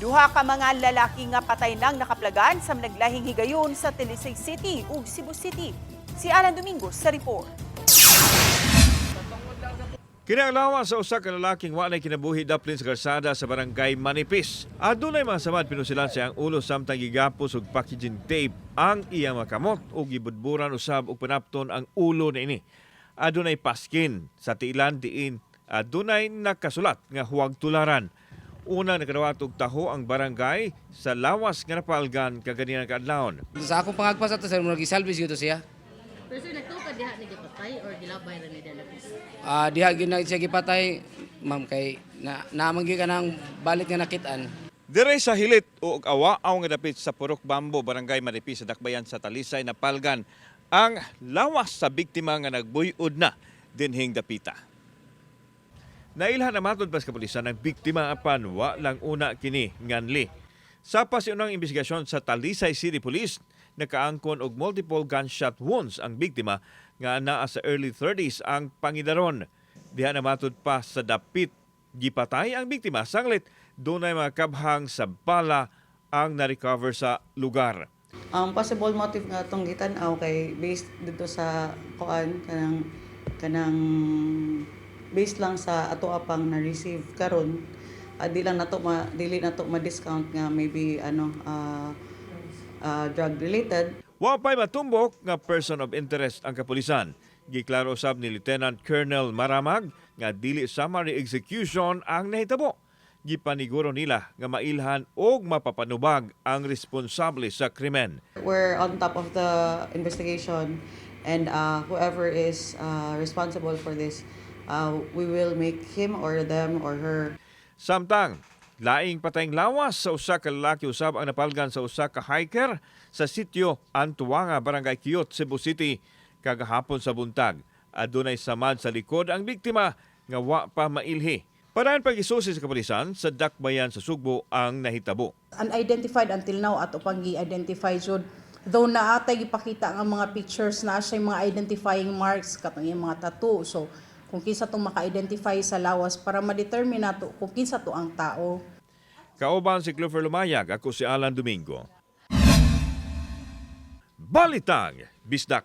Duha ka mga lalaki nga patay nang nakaplagan sa naglahing higayon sa Talisay City ug Cebu City. Si Alan Domingos sa report. Kinanglawa sa usa ka lalaking wa nay kinabuhi daplin sa kalsada sa barangay Manipis. Adunay mga samad pinusilan sa ang ulo samtang gigapos og packaging tape ang iyang makamot ug gibudburan usab og panapton ang ulo niini. Adunay paskin sa tiilan diin adunay nakasulat nga huwag tularan. Una nakadawat og taho ang barangay sa lawas nga napalgan kaganiang kaadlawon. Sa akong pangagpas ato sir, murag isalvage gyud to siya. Pero sir, nagtuka diha ni gipatay or gilabay ra ni Delapis? Ah, diha gyud na siya gipatay, ma'am kay na naamang gyud ka nang balik nga nakitaan. Dire sa hilit o awa aw nga dapit sa Purok Bambo, Barangay Manipis sa Dakbayan sa Talisay na palgan ang lawas sa biktima nga nagbuyod na dinhing dapita. Nailhan na matod pas kapulisan ang biktima apan wa lang una kini nganli. Sa pasiunang investigasyon sa Talisay City Police, nakaangkon og multiple gunshot wounds ang biktima nga naa sa early 30s ang pangidaron. Diha na matod pa sa dapit gipatay ang biktima sanglit dunay mga kabhang sa bala ang na-recover sa lugar. Ang possible motive nga atong gitan-aw kay based dito sa kuan kanang kanang based lang sa ato apang na-receive karon ah, di lang nato ma dili nato ma-discount nga maybe ano ah ah, drug related Wa pa'y matumbok nga person of interest ang kapulisan. Giklaro usab ni Lieutenant Colonel Maramag nga dili summary execution ang nahitabo. Gipaniguro nila nga mailhan og mapapanubag ang responsable sa krimen. we're on top of the investigation and uh, whoever is uh, responsible for this uh, we will make him or them or her Samtang, laing patayng lawas sa usa ka lalaki usab ang napalgan sa usa ka hiker sa sitio Antuanga, Barangay Kiyot, Cebu City kagahapon sa buntag. Adunay samad sa likod ang biktima nga wa pa mailhi. Paraan pag-isusi sa kapulisan sa Dakbayan sa Sugbo ang nahitabo. unidentified until now at upang gi-identify jud though naatay gipakita ang mga pictures na siya mga identifying marks katong mga tattoo so kung kinsa tong maka-identify sa lawas para ma-determine nato kung kinsa to ang tao Kauban si Clover Lumayag, ako si Alan Domingo. Balitang Bisdak